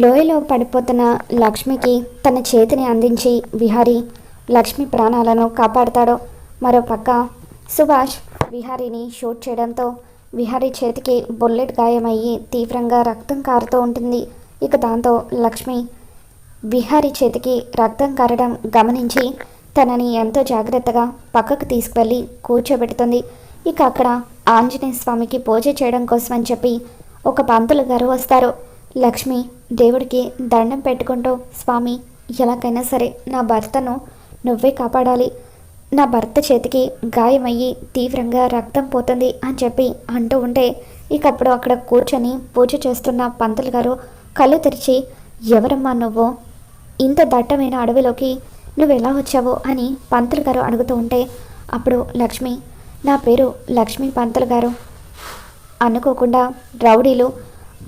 లోయలో పడిపోతున్న లక్ష్మికి తన చేతిని అందించి విహారీ లక్ష్మి ప్రాణాలను కాపాడతాడు మరోపక్క సుభాష్ విహారీని షూట్ చేయడంతో విహారీ చేతికి బుల్లెట్ గాయమయ్యి తీవ్రంగా రక్తం కారుతూ ఉంటుంది. ఇక దాంతో లక్ష్మి విహారీ చేతికి రక్తం కారడం గమనించి తనని ఎంతో జాగ్రత్తగా పక్కకు తీసుకువెళ్ళి కూర్చోబెడుతుంది. ఇక అక్కడ ఆంజనేయ స్వామికి పూజ చేయడం కోసం అని చెప్పి ఒక పంతులు గారు వస్తారు. లక్ష్మి దేవుడికి దండం పెట్టుకుంటూ స్వామి ఎలాగైనా సరే నా భర్తను నువ్వే కాపాడాలి. నా భర్త చేతికి గాయమయ్యి తీవ్రంగా రక్తం పోతుంది అని చెప్పి అంటూ ఉంటే ఇక అప్పుడు అక్కడ కూర్చొని పూజ చేస్తున్న పంతులు గారు కళ్ళు తెరిచి ఎవరమ్మా నువ్వు? ఇంత దట్టమైన అడవిలోకి నువ్వు ఎలా వచ్చావు? అని పంతులు గారు అడుగుతూ ఉంటే అప్పుడు లక్ష్మి నా పేరు లక్ష్మీ పంతులు గారు. అనుకోకుండా రౌడీలు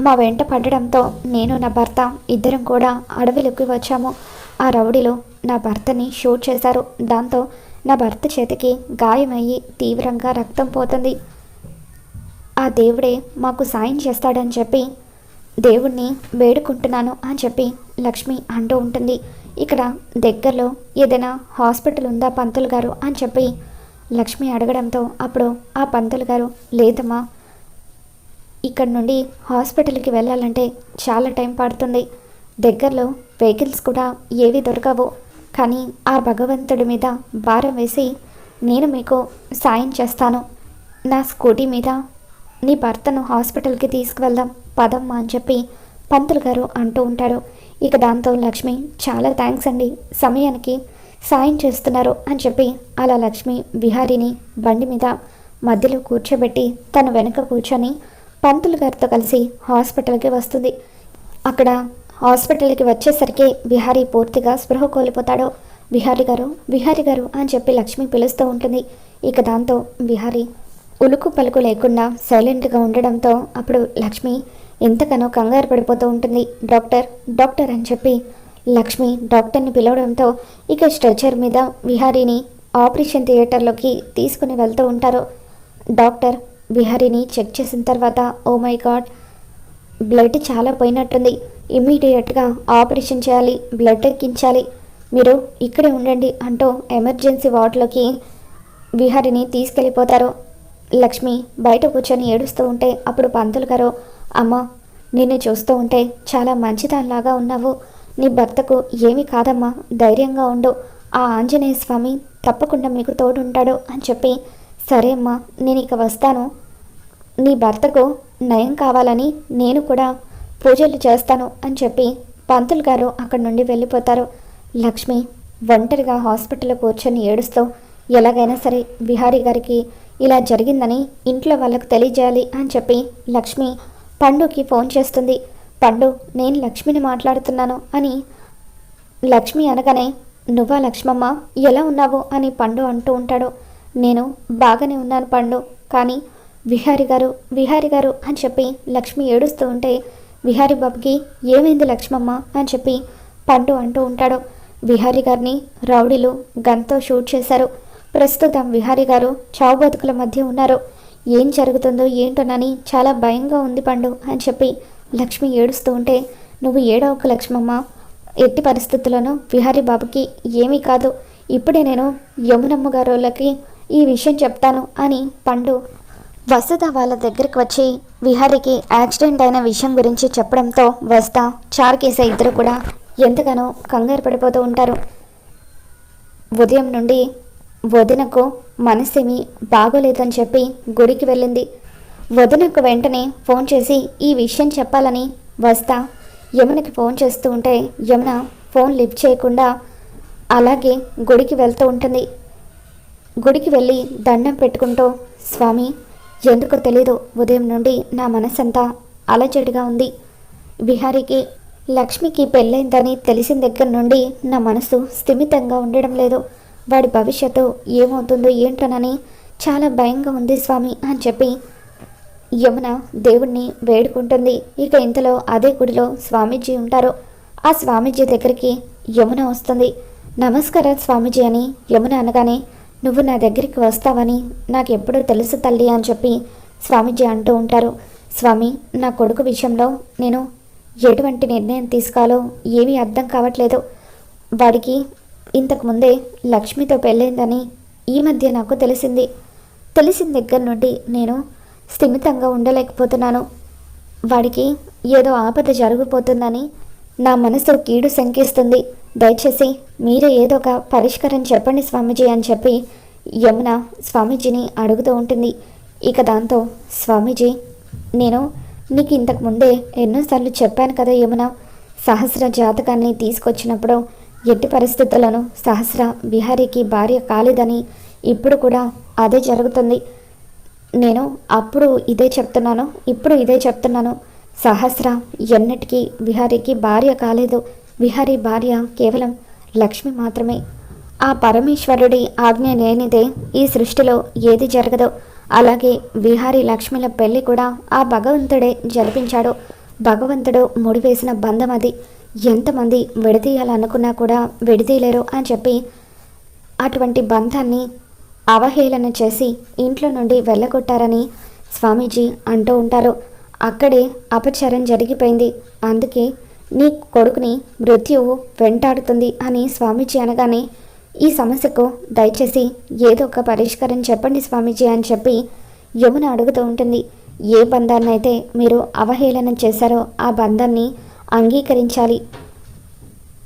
మా వెంట పడడంతో నేను నా భర్త ఇద్దరం కూడా అడవిలోకి వచ్చాము. ఆ రౌడీలో నా భర్తని షూట్ చేశారు. దాంతో నా భర్త చేతికి గాయమయ్యి తీవ్రంగా రక్తం పోతుంది. ఆ దేవుడే మాకు సాయం చేస్తాడని చెప్పి దేవుణ్ణి వేడుకుంటున్నాను అని చెప్పి లక్ష్మి అంటూ ఉంటుంది. ఇక్కడ దగ్గరలో ఏదైనా హాస్పిటల్ ఉందా పంతులు గారు అని చెప్పి లక్ష్మి అడగడంతో అప్పుడు ఆ పంతులు గారు లేదమ్మా ఇక్కడ నుండి హాస్పిటల్కి వెళ్ళాలంటే చాలా టైం పడుతుంది. దగ్గరలో వెహికల్స్ కూడా ఏవి దొరకవు. కానీ ఆ భగవంతుడి మీద భారం వేసి నేను మీకు సాయం చేస్తాను. నా స్కూటీ మీద నీ భర్తను హాస్పిటల్కి తీసుకువెళ్దాం పదమ్మా అని చెప్పి పంతులు గారు అంటూ ఉంటాడు ఇక దాంతో లక్ష్మి చాలా థ్యాంక్స్ అండి సమయానికి సాయం చేస్తున్నారు అని చెప్పి అలా లక్ష్మి విహారిని బండి మీద మధ్యలో కూర్చోబెట్టి తన వెనుక కూర్చొని పంతులు గారితో కలిసి హాస్పిటల్కి వస్తుంది. అక్కడ హాస్పిటల్కి వచ్చేసరికి విహారీ పూర్తిగా స్పృహ కోల్పోతాడు. బిహారీ గారు బిహారీ గారు అని చెప్పి లక్ష్మి పిలుస్తూ ఉంటుంది. ఇక దాంతో బిహారీ ఉలుకు పలుకు లేకుండా సైలెంట్గా ఉండడంతో అప్పుడు లక్ష్మి ఎంతగానో కంగారు పడిపోతూ ఉంటుంది. డాక్టర్ డాక్టర్ అని చెప్పి లక్ష్మి డాక్టర్ని పిలవడంతో ఇక స్ట్రెచర్ మీద విహారీని ఆపరేషన్ థియేటర్లోకి తీసుకుని వెళ్తూ ఉంటారు. డాక్టర్ విహరిని చెక్ చేసిన తర్వాత ఓ మై గాడ్ బ్లడ్ చాలా పోయినట్టుంది. ఇమ్మీడియట్గా ఆపరేషన్ చేయాలి బ్లడ్ ఎక్కించాలి మీరు ఇక్కడే ఉండండి అంటూ ఎమర్జెన్సీ వార్డులోకి విహారిని తీసుకెళ్ళిపోతారు. లక్ష్మి బయట కూర్చొని ఏడుస్తూ ఉంటే అప్పుడు పంతులు గారు అమ్మ నిన్ను చూస్తూ ఉంటే చాలా మంచిదానిలాగా ఉన్నావు. నీ భర్తకు ఏమీ కాదమ్మా ధైర్యంగా ఉండు. ఆ ఆంజనేయ స్వామి తప్పకుండా మీకు తోడుంటాడు అని చెప్పి సరే అమ్మా నేను ఇక వస్తాను. నీ భర్తకు నయం కావాలని నేను కూడా పూజలు చేస్తాను అని చెప్పి పంతులు గారు అక్కడి నుండి వెళ్ళిపోతారు. లక్ష్మి ఒంటరిగా హాస్పిటల్లో కూర్చొని ఏడుస్తూ ఎలాగైనా సరే విహారీ గారికి ఇలా జరిగిందని ఇంట్లో వాళ్ళకు తెలియజేయాలి అని చెప్పి లక్ష్మి పండుకి ఫోన్ చేస్తుంది. పండు నేను లక్ష్మిని మాట్లాడుతున్నాను అని లక్ష్మి అనగానే నువ్వా లక్ష్మమ్మ ఎలా ఉన్నావు? అని పండు అంటూ ఉంటాడు. నేను బాగానే ఉన్నాను పండు. కానీ విహారి గారు విహారి గారు అని చెప్పి లక్ష్మి ఏడుస్తూ ఉంటే విహారి బాబుకి ఏమైంది లక్ష్మమ్మ అని చెప్పి పండు అంటూ ఉంటాడు. విహారి గారిని రౌడీలు గన్తో షూట్ చేశారు. ప్రస్తుతం విహారి గారు చావు బతుకుల మధ్య ఉన్నారు. ఏం జరుగుతుందో ఏంటోనని చాలా భయంగా ఉంది పండు అని చెప్పి లక్ష్మి ఏడుస్తూ ఉంటే నువ్వు ఏడవక లక్ష్మమ్మ. ఎట్టి పరిస్థితుల్లోనూ విహారీ బాబుకి ఏమీ కాదు. ఇప్పుడే నేను యమునమ్మ గారులకి ఈ విషయం చెప్తాను అని పండు వసుధ వాళ్ళ దగ్గరికి వచ్చి విహారికి యాక్సిడెంట్ అయిన విషయం గురించి చెప్పడంతో వస్తా చార్కేస ఇద్దరు కూడా ఎంతగానో కంగారు పడిపోతూ ఉంటారు. ఉదయం నుండి వదినకు మనసేమి బాగోలేదని చెప్పి గుడికి వెళ్ళింది. వదినకు వెంటనే ఫోన్ చేసి ఈ విషయం చెప్పాలని వస్తా యమునకి ఫోన్ చేస్తూ ఉంటే యమున ఫోన్ లిఫ్ట్ చేయకుండా అలాగే గుడికి వెళ్తూ ఉంటుంది. గుడికి వెళ్ళి దండం పెట్టుకుంటూ స్వామి ఎందుకో తెలీదు ఉదయం నుండి నా మనసంతా అలజడిగా ఉంది. విహారికి లక్ష్మికి పెళ్ళైందని తెలిసిన దగ్గర నుండి నా మనసు స్థిమితంగా ఉండడం లేదు. వాడి భవిష్యత్తు ఏమవుతుందో ఏంటోనని చాలా భయంగా ఉంది స్వామి అని చెప్పి యమున దేవుణ్ణి వేడుకుంటుంది. ఇక ఇంతలో అదే గుడిలో స్వామీజీ ఉంటారు. ఆ స్వామీజీ దగ్గరికి యమున వస్తుంది. నమస్కారం స్వామీజీ అని యమున అనగానే నువ్వు నా దగ్గరికి వస్తావని నాకు ఎప్పుడు తెలుసు తల్లి అని చెప్పి స్వామీజీ అంటూ ఉంటారు. స్వామి నా కొడుకు విషయంలో నేను ఎటువంటి నిర్ణయం తీసుకోవాలో ఏమీ అర్థం కావట్లేదు. వాడికి ఇంతకు ముందే లక్ష్మితో పెళ్ళైందని ఈ మధ్య నాకు తెలిసింది. తెలిసిన దగ్గర నుండి నేను స్థిమితంగా ఉండలేకపోతున్నాను. వాడికి ఏదో ఆపద జరిగిపోతుందని నా మనసు కీడు శంకిస్తుంది. దయచేసి మీరే ఏదో ఒక పరిష్కారం చెప్పండి స్వామీజీ అని చెప్పి యమున స్వామీజీని అడుగుతూ ఉంటుంది. ఇక దాంతో స్వామీజీ నేను నీకు ఇంతకు ముందే ఎన్నోసార్లు చెప్పాను కదా యమున సహస్ర జాతకాన్ని తీసుకొచ్చినప్పుడు ఎట్టి పరిస్థితులను సహస్ర బిహారీకి భార్య కాలేదని ఇప్పుడు కూడా అదే జరుగుతుంది. నేను అప్పుడు ఇదే చెప్తున్నాను ఇప్పుడు ఇదే చెప్తున్నాను. సహస్ర ఎన్నటికీ బిహారీకి భార్య కాలేదు. విహారీ భార్య కేవలం లక్ష్మి మాత్రమే. ఆ పరమేశ్వరుడి ఆజ్ఞ లేనిదే ఈ సృష్టిలో ఏది జరగదో. అలాగే విహారీ లక్ష్మిల పెళ్ళి కూడా ఆ భగవంతుడే జరిపించాడు. భగవంతుడు ముడివేసిన బంధం అది. ఎంతమంది విడదీయాలనుకున్నా కూడా విడదీయలేరు అని చెప్పి అటువంటి బంధాన్ని అవహేళన చేసి ఇంట్లో నుండి వెళ్ళగొట్టారని స్వామీజీ అంటూ ఉంటారు. అక్కడే అపచారం జరిగిపోయింది. అందుకే నీ కొడుకుని మృత్యువు వెంటాడుతుంది అని స్వామీజీ అనగానే ఈ సమస్యకు దయచేసి ఏదో ఒక పరిష్కారం చెప్పండి స్వామీజీ అని చెప్పి యమున అడుగుతూ ఉంటుంది. ఏ బంధాన్ని అయితే మీరు అవహేళన చేశారో ఆ బంధాన్ని అంగీకరించాలి.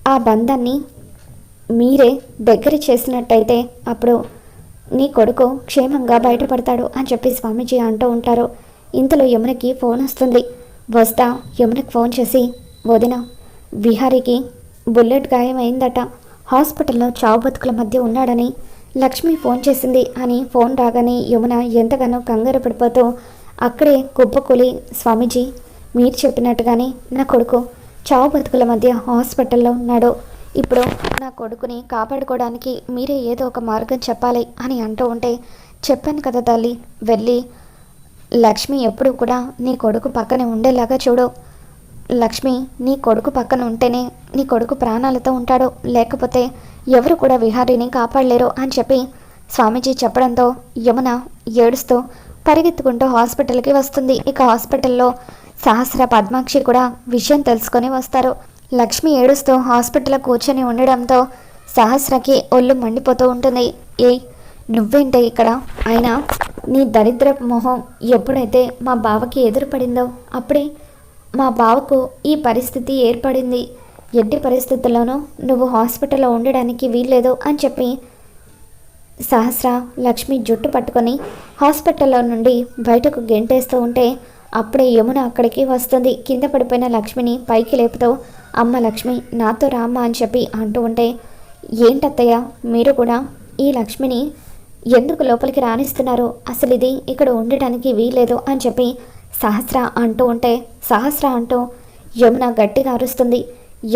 ఆ బంధాన్ని మీరే దగ్గర చేసినట్టయితే అప్పుడు నీ కొడుకు క్షేమంగా బయటపడతాడు అని చెప్పి స్వామీజీ అంటూ ఉంటారు. ఇంతలో యమునకి ఫోన్ వస్తుంది. వస్తా యమునకి ఫోన్ చేసి వదిన విహారీకి బుల్లెట్ గాయం అయిందట హాస్పిటల్లో చావు బతుకుల మధ్య ఉన్నాడని లక్ష్మి ఫోన్ చేసింది అని ఫోన్ రాగానే యమున ఎంతగానో కంగారు పడిపోతూ అక్కడే కుప్పకూలి స్వామీజీ మీరు చెప్పినట్టుగానే నా కొడుకు చావు బతుకుల మధ్య హాస్పిటల్లో ఉన్నాడు. ఇప్పుడు నా కొడుకుని కాపాడుకోవడానికి మీరే ఏదో ఒక మార్గం చెప్పాలి అని అంటూ ఉంటే చెప్పాను కదా తల్లి వెళ్ళి లక్ష్మి ఎప్పుడు కూడా నీ కొడుకు పక్కనే ఉండేలాగా చూడు. లక్ష్మి నీ కొడుకు పక్కన ఉంటేనే నీ కొడుకు ప్రాణాలతో ఉంటాడో. లేకపోతే ఎవరు కూడా విహారీని కాపాడలేరు అని చెప్పి స్వామీజీ చెప్పడంతో యమున ఏడుస్తూ పరిగెత్తుకుంటూ హాస్పిటల్కి వస్తుంది. ఇక హాస్పిటల్లో సహస్ర పద్మాక్షి కూడా విషయం తెలుసుకొని వస్తారు. లక్ష్మి ఏడుస్తూ హాస్పిటల్లో కూర్చొని ఉండడంతో సహస్రకి ఒళ్ళు మండిపోతూ ఉంటుంది. ఏ నువ్వేంటే ఇక్కడ? అయినా నీ దరిద్ర మొహం ఎప్పుడైతే మా బావకి ఎదురుపడిందో అప్పుడే మా బావకు ఈ పరిస్థితి ఏర్పడింది. ఎట్టి పరిస్థితుల్లోనూ నువ్వు హాస్పిటల్లో ఉండడానికి వీల్లేదు అని చెప్పి సహస్ర లక్ష్మి జుట్టు పట్టుకొని హాస్పిటల్లో నుండి బయటకు గెంటేస్తూ ఉంటే అప్పుడే యమున అక్కడికి వస్తుంది. కింద పడిపోయిన లక్ష్మిని పైకి లేపుతూ అమ్మ లక్ష్మి నాతో రామ్మ అని చెప్పి అంటూ ఉంటే ఏంటత్తయ్య మీరు కూడా ఈ లక్ష్మిని ఎందుకు లోపలికి రాణిస్తున్నారు అసలు ఇది ఇక్కడ ఉండటానికి వీలేదు అని చెప్పి సహస్ర అంటూ ఉంటే సహస్ర అంటూ యమున గట్టిగా అరుస్తుంది.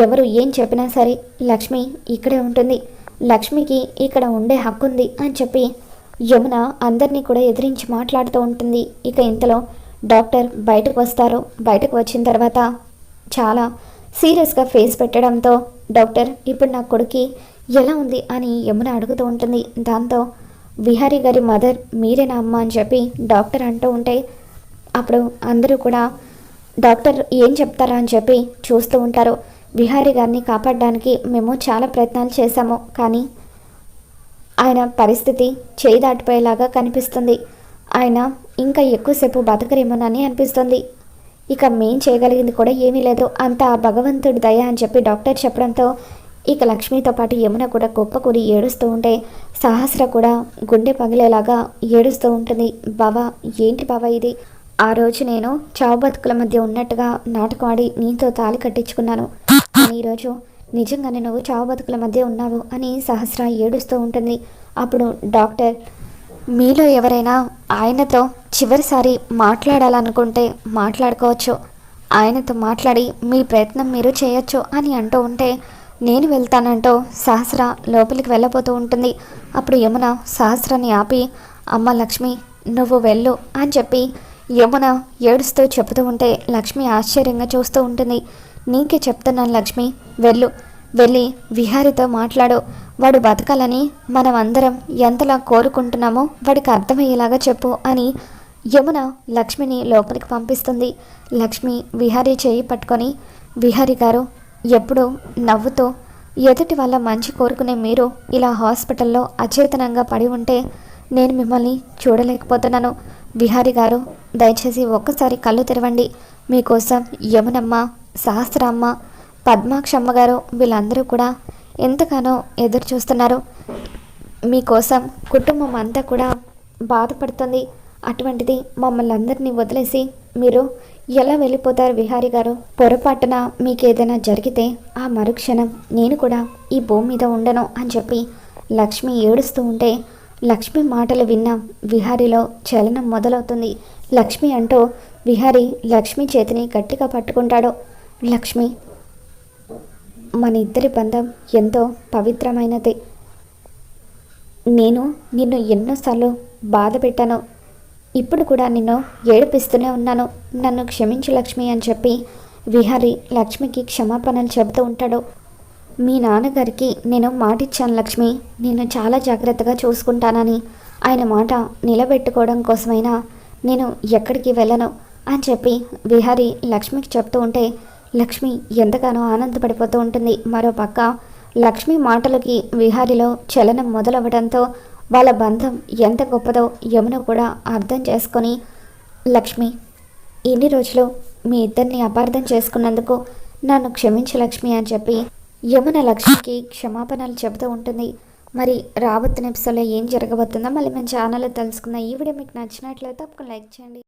ఎవరు ఏం చెప్పినా సరే లక్ష్మి ఇక్కడే ఉంటుంది. లక్ష్మికి ఇక్కడ ఉండే హక్కు ఉంది అని చెప్పి యమున అందరినీ కూడా ఎదిరించి మాట్లాడుతూ ఉంటుంది. ఇక ఇంతలో డాక్టర్ బయటకు వస్తారు. బయటకు వచ్చిన తర్వాత చాలా సీరియస్గా ఫేస్ పెట్టడంతో డాక్టర్ ఇప్పుడు నా కొడుకి ఎలా ఉంది అని యమున అడుగుతూ ఉంటుంది. దాంతో విహారీ గారి మదర్ మీరేనా అమ్మ అని చెప్పి డాక్టర్ అంటూ ఉంటే అప్పుడు అందరూ కూడా డాక్టర్ ఏం చెప్తారా? అని చెప్పి చూస్తూ ఉంటారు. విహారీ గారిని కాపాడడానికి మేము చాలా ప్రయత్నాలు చేశాము. కానీ ఆయన పరిస్థితి చేయి దాటిపోయేలాగా కనిపిస్తుంది. ఆయన ఇంకా ఎక్కువసేపు బతకరేమోనని అనిపిస్తుంది. ఇక మేం చేయగలిగింది కూడా ఏమీ లేదు. అంత భగవంతుడి దయ అని చెప్పి డాక్టర్ చెప్పడంతో ఇక లక్ష్మితో పాటు యమున కూడా గొప్ప కుప్పకూరి ఏడుస్తూ ఉంటే సహస్ర కూడా గుండె పగిలేలాగా ఏడుస్తూ ఉంటుంది. బావా ఏంటి బావా ఇది? ఆ రోజు నేను చావు బతుకుల మధ్య ఉన్నట్టుగా నాటకం ఆడి నీతో తాళి కట్టించుకున్నాను. కానీ ఈరోజు నిజంగానే నువ్వు చావు బతుకుల మధ్య ఉన్నావు అని సహస్ర ఏడుస్తూ ఉంటుంది. అప్పుడు డాక్టర్ మీలో ఎవరైనా ఆయనతో చివరిసారి మాట్లాడాలనుకుంటే మాట్లాడుకోవచ్చు. ఆయనతో మాట్లాడి మీ ప్రయత్నం మీరు చేయొచ్చు అని అంటూ ఉంటే నేను వెళ్తానంటూ సహస్ర లోపలికి వెళ్ళబోతూ ఉంటుంది. అప్పుడు యమున సహస్రాన్ని ఆపి అమ్మ లక్ష్మి నువ్వు వెళ్ళు అని చెప్పి యమున ఏడుస్తూ చెబుతూ ఉంటే లక్ష్మి ఆశ్చర్యంగా చూస్తూ ఉంటుంది. నీకే చెప్తున్నాను లక్ష్మి. వెళ్ళు. వెళ్ళి విహారితో మాట్లాడు. వాడు బతకాలని మనం అందరం ఎంతలా కోరుకుంటున్నామో వాడికి అర్థమయ్యేలాగా చెప్పు అని యమున లక్ష్మిని లోపలికి పంపిస్తుంది. లక్ష్మి విహారీ చేయి పట్టుకొని విహారి గారు ఎప్పుడూ నవ్వుతూ ఎదుటి వాళ్ళ మంచి కోరుకునే మీరు ఇలా హాస్పిటల్లో అచేతనంగా పడి ఉంటే నేను మిమ్మల్ని చూడలేకపోతున్నాను. విహారి గారు దయచేసి ఒక్కసారి కళ్ళు తెరవండి. మీకోసం యమునమ్మ సహస్రమ్మ పద్మాక్షమ్మ గారు వీళ్ళందరూ కూడా ఎంతగానో ఎదురు చూస్తున్నారు. మీకోసం కుటుంబం అంతా కూడా బాధపడుతుంది. అటువంటిది మమ్మల్ని అందరినీ వదిలేసి మీరు ఎలా వెళ్ళిపోతారు విహారి గారు? పొరపాటున మీకు ఏదైనా జరిగితే ఆ మరుక్షణం నేను కూడా ఈ భూమి మీద ఉండను అని చెప్పి లక్ష్మి ఏడుస్తూ ఉంటే లక్ష్మి మాటలు విన్న విహారీలో చలనం మొదలవుతుంది. లక్ష్మి అంటూ విహారీ లక్ష్మి చేతిని గట్టిగా పట్టుకుంటాడు. లక్ష్మి మన ఇద్దరి బంధం ఎంతో పవిత్రమైనది. నేను నిన్ను ఎన్నోసార్లు బాధ పెట్టాను. ఇప్పుడు కూడా నిన్ను ఏడిపిస్తూనే ఉన్నాను. నన్ను క్షమించు లక్ష్మి అని చెప్పి విహారి లక్ష్మికి క్షమాపణలు చెబుతూ ఉంటాడు. మీ నాన్నగారికి నేను మాటిచ్చాను లక్ష్మి. నేను చాలా జాగ్రత్తగా చూసుకుంటానని. ఆయన మాట నిలబెట్టుకోవడం కోసమైనా నేను ఎక్కడికి వెళ్ళను అని చెప్పి విహారి లక్ష్మికి చెప్తూ ఉంటే లక్ష్మి ఎంతగానో ఆనందపడిపోతూ ఉంటుంది. మరో పక్క లక్ష్మి మాటలకి విహారిలో చలనం మొదలవ్వడంతో వాళ్ళ బంధం ఎంత గొప్పదో యమున కూడా అర్థం చేసుకొని లక్ష్మి ఇన్ని రోజులు మీ ఇద్దరిని అపార్థం చేసుకున్నందుకు నన్ను క్షమించు లక్ష్మి అని చెప్పి యమున లక్ష్మికి క్షమాపణలు చెబుతూ ఉంటుంది. మరి రాబోతున్న ఎపిసోడ్లో ఏం జరగబోతుందో మళ్ళీ మన ఛానల్లో తెలుసుకుందాం. ఈ వీడియో మీకు నచ్చినట్లయితే ఒక లైక్ చేయండి.